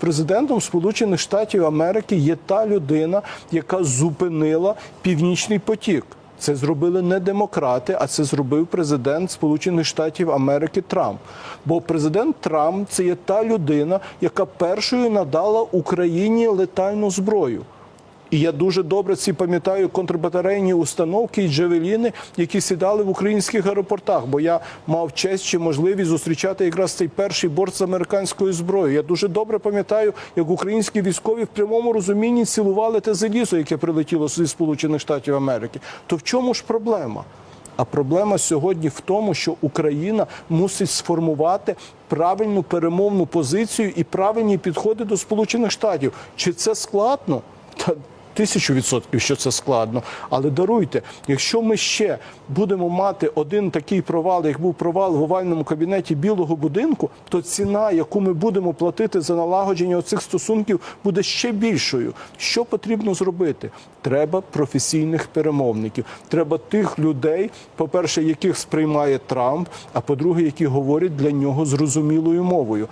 Президентом Сполучених Штатів Америки є та людина, яка зупинила Північний потік. Це зробили не демократи, а це зробив президент Сполучених Штатів Америки Трамп. Бо президент Трамп це є та людина, яка першою надала Україні летальну зброю. І я дуже добре ці пам'ятаю контрбатарейні установки і джевеліни, які сідали в українських аеропортах. Бо я мав честь чи можливість зустрічати якраз цей перший борт з американською зброєю. Я дуже добре пам'ятаю, як українські військові в прямому розумінні цілували те залізо, яке прилетіло зі Сполучених Штатів Америки. То в чому ж проблема? А проблема сьогодні в тому, що Україна мусить сформувати правильну перемовну позицію і правильні підходи до Сполучених Штатів. Чи це складно? Та Тисячу відсотків, що це складно, але даруйте, якщо ми ще будемо мати один такий провал, як був провал в овальному кабінеті Білого будинку, то ціна, яку ми будемо платити за налагодження цих стосунків, буде ще більшою. Що потрібно зробити? Треба професійних перемовників. Треба тих людей, по-перше, яких сприймає Трамп, а по-друге, які говорять для нього зрозумілою мовою.